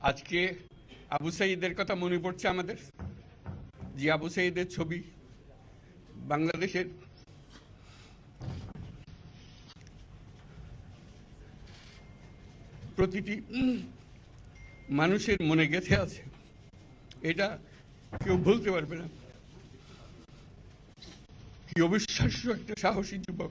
আজকে আবু সাইদের কথা মনে পড়ছে আমাদের? যে আবু সাইদের ছবি বাংলাদেশের প্রতিটি মানুষের মনে গেঁথে আছে। এটা কেউ বলতে পারবে না। কি অবিশ্বাস্য একটা সাহসী যুবক।